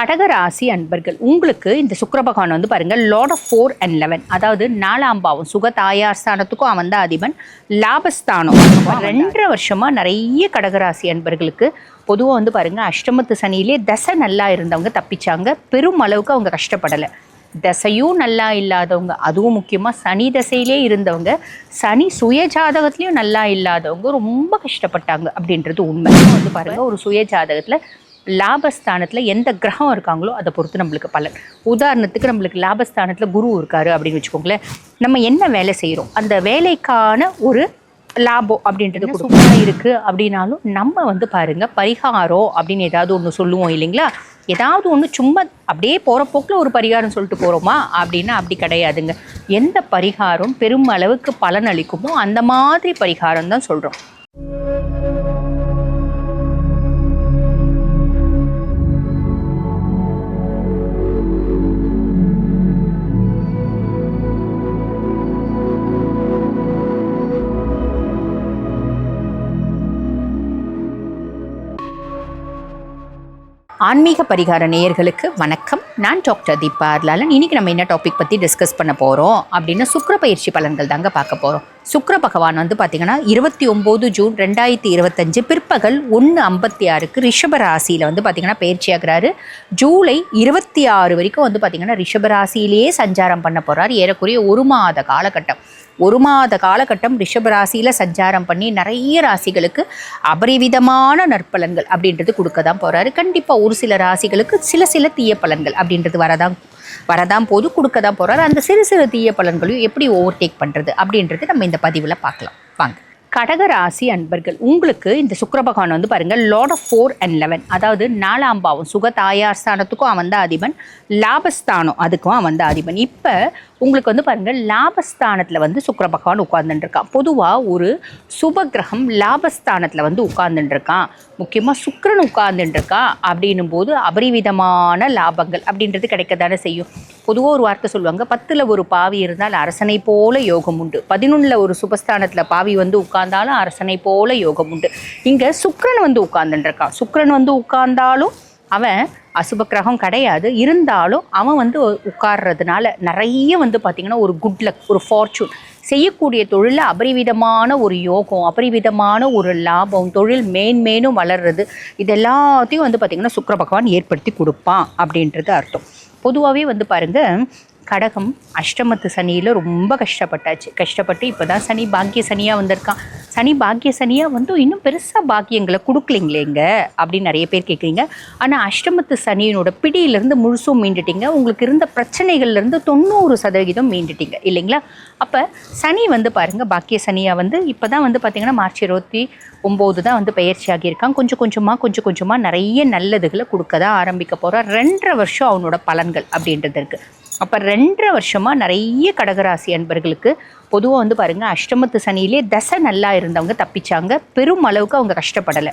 கடகராசி அன்பர்கள் உங்களுக்கு இந்த சுக்கிர பகவான் வந்து பாருங்க lord of four and eleven அதாவது நாலாம் பாவம் சுக தாயார் ஸ்தானத்துக்கும் அவன் தான் அதிபன் லாபஸ்தானம் ரெண்டரை வருஷமா நிறைய கடகராசி அன்பர்களுக்கு பொதுவாக வந்து பாருங்க அஷ்டமத்து சனியிலே தசை நல்லா இருந்தவங்க தப்பிச்சாங்க பெரும் அளவுக்கு அவங்க கஷ்டப்படலை. தசையும் நல்லா இல்லாதவங்க அதுவும் முக்கியமாக சனி தசையிலே இருந்தவங்க சனி சுய ஜாதகத்துலேயும் நல்லா இல்லாதவங்க ரொம்ப கஷ்டப்பட்டாங்க அப்படின்றது உண்மை. வந்து பாருங்க ஒரு சுய ஜாதகத்தில் லாபஸ்தானத்தில் எந்த கிரகம் இருக்காங்களோ அதை பொறுத்து நம்மளுக்கு பலன். உதாரணத்துக்கு நம்மளுக்கு லாபஸ்தானத்தில் குரு இருக்காரு அப்படின்னு வச்சுக்கோங்களேன். நம்ம என்ன வேலை செய்கிறோம் அந்த வேலைக்கான ஒரு லாபம் அப்படின்றது சூப்பராக இருக்குது அப்படின்னாலும் நம்ம வந்து பாருங்க பரிகாரம் அப்படின்னு ஏதாவது ஒன்று சொல்லுவோம் இல்லைங்களா? ஏதாவது ஒன்று சும்மா அப்படியே போகிற போக்கில் ஒரு பரிகாரம் சொல்லிட்டு போகிறோமா அப்படின்னா அப்படி கிடையாதுங்க. எந்த பரிகாரம் பெரும் அளவுக்கு பலன் அளிக்குமோ அந்த மாதிரி பரிகாரம் தான் சொல்கிறோம் ஆன்மீக பரிகார நேயர்களுக்கு வணக்கம். நான் டாக்டர் தீபா லாலன் இன்னைக்கு நம்ம என்ன டாபிக் பற்றி டிஸ்கஸ் பண்ண போகிறோம் அப்படின்னா சுக்கர பயிற்சி பலன்கள் தாங்க பார்க்க போகிறோம் சுக்கர பகவான் வந்து பார்த்திங்கன்னா இருபத்தி ஒம்பது ஜூன் ரெண்டாயிரத்தி இருபத்தஞ்சு பிற்பகல் ஒன்று ஐம்பத்தி ஆறுக்கு ரிஷபராசியில் வந்து பார்த்திங்கன்னா பயிற்சியாகிறாரு ஜூலை இருபத்தி ஆறு வரைக்கும் வந்து பார்த்தீங்கன்னா ரிஷபராசியிலேயே சஞ்சாரம் பண்ண போகிறார் ஏறக்குறைய ஒரு மாத காலகட்டம். ஒரு மாத காலகட்டம் ரிஷபராசியில் சஞ்சாரம் பண்ணி நிறைய ராசிகளுக்கு அபரிவிதமான நற்பலன்கள் அப்படின்றது கொடுக்க தான் போகிறாரு கண்டிப்பாக ஒரு சில ராசிகளுக்கு சில சில தீய பலன்கள் அப்படின்றது வரதான் வரதான் போது கொடுக்க தான் போகிறாரு அந்த சிறு சிறு தீய பலன்களையும் எப்படி ஓவர்டேக் பண்ணுறது அப்படின்றது நம்ம இந்த பதிவில் பார்க்கலாம். வாங்க. கடக ராசி அன்பர்கள் உங்களுக்கு இந்த சுக்கிர பகவான் வந்து பாருங்கள் lord of four and eleven அதாவது நாலாம் பாவம் சுக தாயார் ஸ்தானத்துக்கும் அவன் தான் அதிபன் லாபஸ்தானம் அதுக்கும் அவன் தான் அதிபன். இப்போ உங்களுக்கு வந்து பாருங்கள் லாபஸ்தானத்தில் வந்து சுக்கிர பகவான் உட்கார்ந்துட்டு பொதுவாக ஒரு சுப கிரகம் லாபஸ்தானத்தில் வந்து உட்கார்ந்துட்டுருக்கான் முக்கியமாக சுக்கரன் உட்கார்ந்துட்டுருக்கான் அப்படின்னும் போது அபரிவிதமான லாபங்கள் அப்படின்றது கிடைக்க தானே செய்யும். பொதுவாக ஒரு வார்த்தை சொல்லுவாங்க. பத்தில் ஒரு பாவி இருந்தால் அரசனை போல யோகம் உண்டு. பதினொன்றில் ஒரு சுபஸ்தானத்தில் பாவி வந்து உட்கார்ந்தாலும் அரசனை போல யோகம் உண்டு. இங்கே சுக்ரன் வந்து உட்கார்ந்துட்டு சுக்ரன் வந்து உட்கார்ந்தாலும் அவன் அசுப கிரகம் கிடையாது. இருந்தாலும் அவன் வந்து உட்கார்றதுனால நிறைய வந்து பார்த்திங்கன்னா ஒரு குட் லக் ஒரு ஃபார்ச்சூன் செய்யக்கூடிய தொழிலில் அபரிவிதமான ஒரு யோகம் அபரிவிதமான ஒரு லாபம் தொழில் மேன்மேனும் வளர்றது இது எல்லாத்தையும் வந்து பார்த்திங்கன்னா சுக்கிர பகவான் ஏற்படுத்தி கொடுப்பான் அப்படின்றது அர்த்தம். பொதுவாகவே வந்து பாருங்கள் கடகம் அஷ்டமத்து சனியில் ரொம்ப கஷ்டப்பட்டாச்சு. கஷ்டப்பட்டு இப்போ தான் சனி பாக்கிய சனியாக வந்திருக்கான். சனி பாக்கிய சனியாக வந்து இன்னும் பெருசாக பாக்கியங்களை கொடுக்கலைங்களேங்க அப்படின்னு நிறைய பேர் கேட்குறீங்க ஆனால் அஷ்டமத்து சனியினோட பிடியிலேருந்து முழுசும் மீண்டுட்டீங்க. உங்களுக்கு இருந்த பிரச்சனைகள்லேருந்து தொண்ணூறு சதவிகிதம் மீண்டுட்டீங்க. இல்லைங்களா? அப்போ சனி வந்து பாருங்கள் பாக்கிய சனியாக வந்து இப்போ தான் வந்து பார்த்திங்கன்னா மார்ச் இருபத்தி ஒம்பது தான் வந்து பயிற்சி ஆகியிருக்கான். கொஞ்சம் கொஞ்சமாக கொஞ்சம் கொஞ்சமாக நிறைய நல்லதுகளை கொடுக்க தான் ஆரம்பிக்க போகிறான் ரெண்டரை வருஷம் அவனோட பலன்கள் அப்படின்றது இருக்குது அப்போ ரெண்டரை வருஷமாக நிறைய கடகராசி அன்பர்களுக்கு பொதுவாக வந்து பாருங்கள் அஷ்டமத்து சனியிலே தசை நல்லா இருந்தவங்க தப்பிச்சாங்க. பெரும் அளவுக்கு அவங்க கஷ்டப்படலை.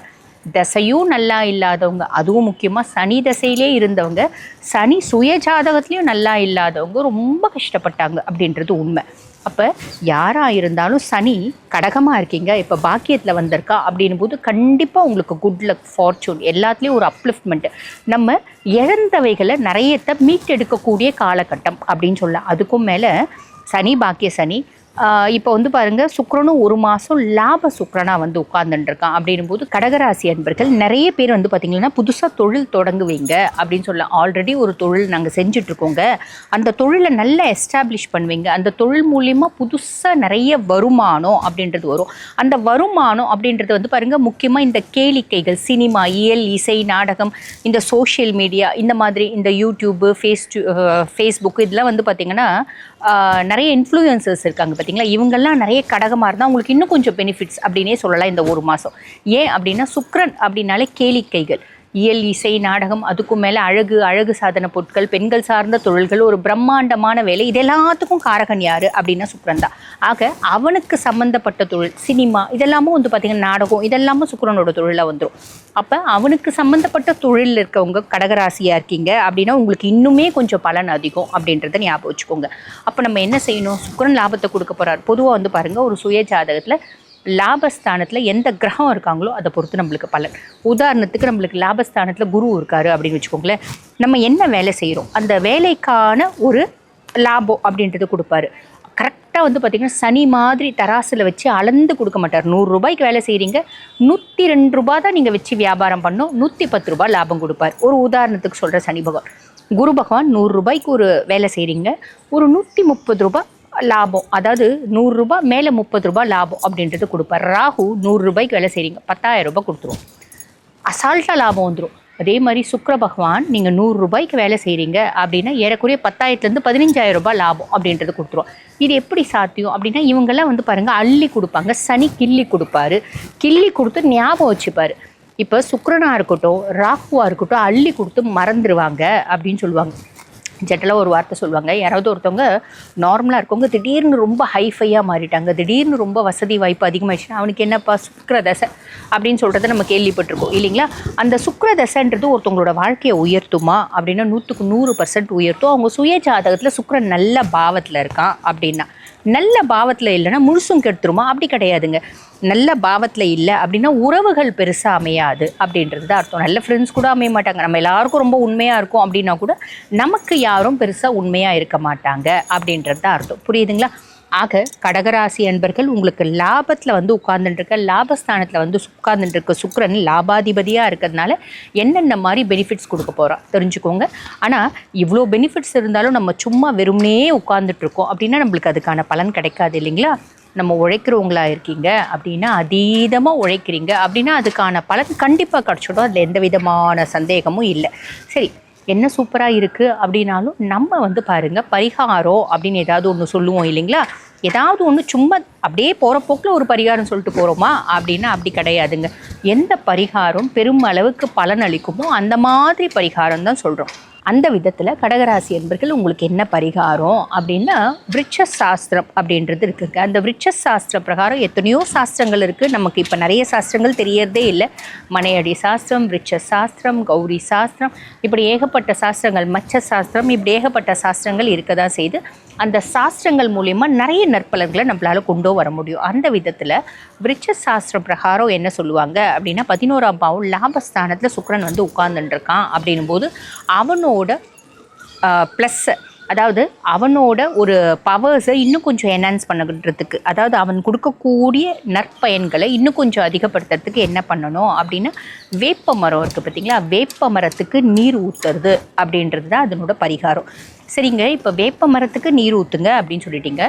தசையும் நல்லா இல்லாதவங்க அதுவும் முக்கியமாக சனி தசையிலே இருந்தவங்க சனி சுய ஜாதகத்துலேயும் நல்லா இல்லாதவங்க ரொம்ப கஷ்டப்பட்டாங்க அப்படின்றது உண்மை. அப்போ யாராக இருந்தாலும் சனி கடகமாக இருக்கீங்க இப்போ பாக்கியத்தில் வந்திருக்கா அப்படின் போது கண்டிப்பாக உங்களுக்கு குட் லக் ஃபார்ச்சூன் எல்லாத்துலேயும் ஒரு அப்லிஃப்ட்மெண்ட்டு நம்ம இழந்தவைகளை நிறையத்தை மீட்டெடுக்கக்கூடிய காலகட்டம் அப்படின்னு சொல்லலாம். அதுக்கும் மேலே சனி பாக்கிய சனி இப்போ வந்து பாருங்க சுக்கரனும் ஒரு மாதம் லாப சுக்கரனாக வந்து உட்கார்ந்துட்டுருக்கான் அப்படின்னும் போது கடகராசி அன்பர்கள் நிறைய பேர் வந்து பார்த்தீங்கன்னா புதுசாக தொழில் தொடங்குவீங்க அப்படின்னு சொல்ல ஆல்ரெடி ஒரு தொழில் நாங்கள் செஞ்சிட்ருக்கோங்க அந்த தொழிலை நல்லா எஸ்டாப்ளிஷ் பண்ணுவீங்க. அந்த தொழில் மூலியமாக புதுசாக நிறைய வருமானம் அப்படின்றது வரும். அந்த வருமானம் அப்படின்றது வந்து பாருங்க முக்கியமாக இந்த கேளிக்கைகள் சினிமா இயல் இசை நாடகம் இந்த சோஷியல் மீடியா இந்த மாதிரி இந்த யூடியூப்பு ஃபேஸ் ஃபேஸ்புக் இதெல்லாம் வந்து பார்த்திங்கன்னா நிறைய இன்ஃப்ளூயன்சர்ஸ் இருக்காங்க பார்த்தீங்களா இவங்கெல்லாம் நிறைய கடகமாக இருந்தால் உங்களுக்கு இன்னும் கொஞ்சம் பெனிஃபிட்ஸ் அப்படின்னே சொல்லலாம் இந்த ஒரு மாதம் ஏன் அப்படின்னா சுக்ரன் அப்படின்னாலே கேளிக்கைகள். இயல் இசை நாடகம் அதுக்கும் மேலே அழகு அழகு சாதன பொருட்கள் பெண்கள் சார்ந்த தொழில்கள் ஒரு பிரம்மாண்டமான வேலை. இது எல்லாத்துக்கும் காரகன் யார்? அப்படின்னா சுக்ரன் தான் ஆக அவனுக்கு சம்மந்தப்பட்ட தொழில் சினிமா இதெல்லாமும் வந்து பார்த்திங்கன்னா நாடகம் இதெல்லாமும் சுக்ரனோட தொழிலாக வந்துடும் அப்போ அவனுக்கு சம்மந்தப்பட்ட தொழிலில் இருக்கவங்க கடகராசியாக இருக்கீங்க அப்படின்னா உங்களுக்கு இன்னுமே கொஞ்சம் பலன் அதிகம் அப்படின்றத ஞாபகம் வச்சுக்கோங்க. அப்போ நம்ம என்ன செய்யணும்? சுக்ரன் லாபத்தை கொடுக்க போகிறார் பொதுவாக வந்து பாருங்கள் ஒரு சுய ஜாதகத்தில் லாபஸ்தானத்தில் எந்த கிரகம் இருக்காங்களோ அதை பொறுத்து நம்மளுக்கு பலன். உதாரணத்துக்கு நம்மளுக்கு லாபஸ்தானத்தில் குரு இருக்காரு அப்படின்னு வச்சுக்கோங்களேன். நம்ம என்ன வேலை செய்கிறோம் அந்த வேலைக்கான ஒரு லாபம் அப்படின்றது கொடுப்பாரு. கரெக்டாக வந்து பார்த்திங்கன்னா சனி மாதிரி தராசில் வச்சு அளந்து கொடுக்க மாட்டார். நூறுரூபாய்க்கு வேலை செய்கிறீங்க நூற்றி ரெண்டு ரூபா தான் நீங்கள் வச்சு வியாபாரம் பண்ணோம் நூற்றி பத்து ரூபா லாபம் கொடுப்பார். ஒரு உதாரணத்துக்கு சொல்கிற சனி பகவான். குரு பகவான் நூறுரூபாய்க்கு ஒரு வேலை செய்கிறீங்க ஒரு நூற்றி முப்பது ரூபாய் லாபம். அதாவது நூறுரூபா மேலே முப்பது ரூபாய் லாபம் அப்படின்றது கொடுப்பார். ராகு நூறுரூபாய்க்கு வேலை செய்கிறீங்க பத்தாயிரம் ரூபாய் கொடுத்துருவோம் அசால்ட்டாக லாபம் வந்துடும் அதே மாதிரி சுக்கர பகவான் நீங்கள் நூறுரூபாய்க்கு வேலை செய்கிறீங்க அப்படின்னா ஏறக்குறைய பத்தாயிரத்துலேருந்து பதினஞ்சாயிரம் ரூபாய் லாபம் அப்படின்றது கொடுத்துருவோம் இது எப்படி சாத்தியம் அப்படின்னா இவங்கெல்லாம் வந்து பாருங்கள் அள்ளி கொடுப்பாங்க. சனி கிள்ளி கொடுப்பாரு. கிள்ளி கொடுத்து ஞாபகம் வச்சுப்பார். இப்போ சுக்கரனாக இருக்கட்டும் ராகுவாக இருக்கட்டும் அள்ளி கொடுத்து மறந்துடுவாங்க அப்படின்னு சொல்லுவாங்க. ஜென்ரலாக ஒரு வார்த்தை சொல்லுவாங்க. யாராவது ஒருத்தவங்க நார்மலாக இருக்கவங்க திடீர்னு ரொம்ப ஹைஃபையாக மாறிட்டாங்க. திடீர்னு ரொம்ப வசதி வாய்ப்பு அதிகமாகிடுச்சுன்னா அவனுக்கு என்னப்பா சுக்கிர தசை அப்படின்னு சொல்கிறத நம்ம கேள்விப்பட்டிருக்கோம் இல்லைங்களா? அந்த சுக்கிர தசைன்றது ஒருத்தவங்களோட வாழ்க்கையை உயர்த்துமா அப்படின்னா நூற்றுக்கு நூறு பர்சன்ட் உயர்த்தும். அவங்க சுய ஜாதகத்தில் சுக்கரன் நல்ல பாவத்தில் இருக்கான் அப்படின்னா. நல்ல பாவத்தில் இல்லைன்னா முழுசும் கெடுத்துருமா? அப்படி கிடையாதுங்க. நல்ல பாவத்தில் இல்லை அப்படின்னா உறவுகள் பெருசாக அமையாது அப்படின்றது தான் அர்த்தம். நல்ல ஃப்ரெண்ட்ஸ் கூட அமைய மாட்டாங்க. நம்ம எல்லாருக்கும் ரொம்ப உண்மையாக இருக்கும் அப்படின்னா கூட நமக்கு யாரும் பெருசாக உண்மையாக இருக்க மாட்டாங்க அப்படின்றது தான் அர்த்தம். புரியுதுங்களா? ஆக கடகராசி அன்பர்கள் உங்களுக்கு லாபத்தில் வந்து உட்கார்ந்துட்டுருக்க லாபஸ்தானத்தில் வந்து உட்கார்ந்துட்டுருக்க சுக்கரன் லாபாதிபதியாக இருக்கிறதுனால என்னென்ன மாதிரி பெனிஃபிட்ஸ் கொடுக்க போகிறோம் தெரிஞ்சுக்கோங்க. ஆனால் இவ்வளோ பெனிஃபிட்ஸ் இருந்தாலும் நம்ம சும்மா வெறும்னே உட்காந்துட்ருக்கோம் அப்படின்னா நம்மளுக்கு அதுக்கான பலன் கிடைக்காது இல்லைங்களா? நம்ம உழைக்கிறவங்களா இருக்கீங்க அப்படின்னா அதீதமாக உழைக்கிறீங்க அப்படின்னா அதுக்கான பலன் கண்டிப்பாக கிடச்சிடும். அதில் எந்த விதமான சந்தேகமும் இல்லை. சரி என்ன சூப்பராக இருக்குது அப்படின்னாலும் நம்ம வந்து பாருங்கள் பரிகாரம் அப்படின்னு ஏதாவது ஒன்று சொல்லுவோம் இல்லைங்களா? ஏதாவது ஒன்று சும்மா அப்படியே போகிற போக்கில் ஒரு பரிகாரம் சொல்லிட்டு போகிறோமா அப்படின்னா அப்படி கிடையாதுங்க. எந்த பரிகாரம் பெரும் அளவுக்கு பலன் அளிக்குமோ அந்த மாதிரி பரிகாரம் தான் சொல்கிறோம் அந்த விதத்தில் கடகராசி என்பர்கள் உங்களுக்கு என்ன பரிகாரம் அப்படின்னா விருட்ச சாஸ்திரம் அப்படின்றது இருக்குங்க. அந்த விருட்ச சாஸ்திர பிரகாரம் எத்தனையோ சாஸ்திரங்கள் இருக்குது நமக்கு இப்போ நிறைய சாஸ்திரங்கள் தெரியறதே இல்லை. மனையடி சாஸ்திரம் விருட்ச சாஸ்திரம் கௌரி சாஸ்திரம் இப்படி ஏகப்பட்ட சாஸ்திரங்கள் மச்ச சாஸ்திரம் இப்படி ஏகப்பட்ட சாஸ்திரங்கள் இருக்க தான் செய்து அந்த சாஸ்திரங்கள் மூலயமா நிறைய நற்பலன்களை நம்மளால் கொண்டு வர முடியும். அந்த விதத்தில் விருட்ச சாஸ்திர பிரகாரம் என்ன சொல்லுவாங்க அப்படின்னா பதினோராம் பாவம் லாபஸ்தானத்தில் சுக்கரன் வந்து உட்கார்ந்துட்டுருக்கான் அப்படின்னும் போது அவனோட ப்ளஸ்ஸு அதாவது அவனோட ஒரு பவர்ஸை இன்னும் கொஞ்சம் என்ஹான்ஸ் பண்ணுறதுக்கு அதாவது அவன் கொடுக்கக்கூடிய நற்பயன்களை இன்னும் கொஞ்சம் அதிகப்படுத்துறதுக்கு என்ன பண்ணணும் அப்படின்னா வேப்ப மரம் இருக்குது பார்த்திங்களா? வேப்ப மரத்துக்கு நீர் ஊற்றுறது அப்படின்றது தான் அதனோட பரிகாரம். சரிங்க இப்போ வேப்ப மரத்துக்கு நீர் ஊற்றுங்க அப்படின்னு சொல்லிட்டீங்க.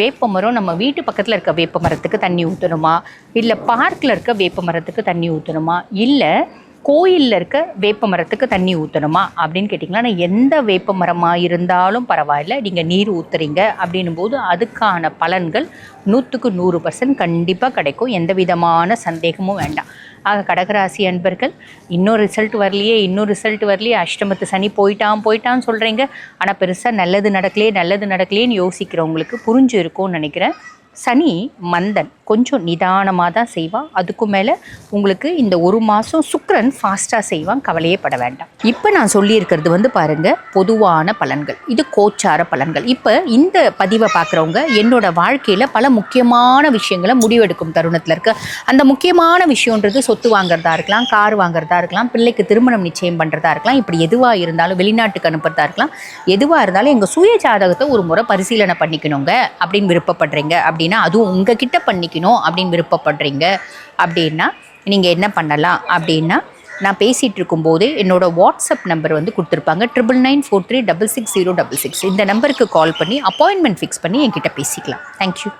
வேப்ப மரம் நம்ம வீட்டு பக்கத்தில் இருக்க வேப்ப மரத்துக்கு தண்ணி ஊற்றணுமா இல்லை பார்க்கில் இருக்க வேப்ப மரத்துக்கு தண்ணி ஊற்றணுமா இல்லை கோயிலில் இருக்க வேப்ப மரத்துக்கு தண்ணி ஊற்றணுமா அப்படின்னு கேட்டிங்கன்னா எந்த வேப்ப மரமாக இருந்தாலும் பரவாயில்ல. நீங்கள் நீர் ஊற்றுறீங்க அப்படின்னும் போது அதுக்கான பலன்கள் நூற்றுக்கு நூறு பர்சன்ட் கண்டிப்பாக கிடைக்கும். எந்த விதமான சந்தேகமும் வேண்டாம். ஆக கடகராசி அன்பர்கள் இன்னொரு ரிசல்ட் வரலையே இன்னொரு ரிசல்ட் வரலையே அஷ்டமத்து சனி போயிட்டான் போயிட்டான்னு சொல்கிறீங்க ஆனால் பெருசாக நல்லது நடக்கலையே நல்லது நடக்கலையேன்னு யோசிக்கிறவங்களுக்கு புரிஞ்சு இருக்கும்னு நினைக்கிறேன். சனி மந்தன். கொஞ்சம் நிதானமாக தான் செய்வான் அதுக்கு மேலே உங்களுக்கு இந்த ஒரு மாதம் சுக்கரன் ஃபாஸ்ட்டாக செய்வான் கவலையே பட வேண்டாம். இப்போ நான் சொல்லியிருக்கிறது வந்து பாருங்கள் பொதுவான பலன்கள். இது கோச்சார பலன்கள். இப்போ இந்த பதிவை பார்க்குறவங்க என்னோட வாழ்க்கையில் பல முக்கியமான விஷயங்களை முடிவெடுக்கும் தருணத்தில் இருக்க அந்த முக்கியமான விஷயன்றது சொத்து வாங்குறதா இருக்கலாம் கார் வாங்குறதா இருக்கலாம் பிள்ளைக்கு திருமணம் நிச்சயம் பண்ணுறதா இருக்கலாம் இப்படி எதுவாக இருந்தாலும் வெளிநாட்டுக்கு அனுப்புறதா இருக்கலாம் எதுவாக இருந்தாலும் எங்கள் சுய ஜாதகத்தை ஒரு முறை பரிசீலனை பண்ணிக்கணுங்க அப்படின்னு விருப்பப்படுறீங்க அப்படின்னா அதுவும் உங்ககிட்ட பண்ணிக்கணும் அப்படின்னு விருப்பப்படுறீங்க அப்படின்னா நீங்கள் என்ன பண்ணலாம் அப்படின்னா நான் பேசிகிட்டு இருக்கும்போதே என்னோட வாட்ஸ்அப் நம்பர் வந்து கொடுத்துருப்பாங்க. Triple nine four three double six zero double six இந்த நம்பருக்கு கால் பண்ணி அப்பாயின்மெண்ட் ஃபிக்ஸ் பண்ணி என்கிட்ட பேசிக்கலாம். தேங்க்யூ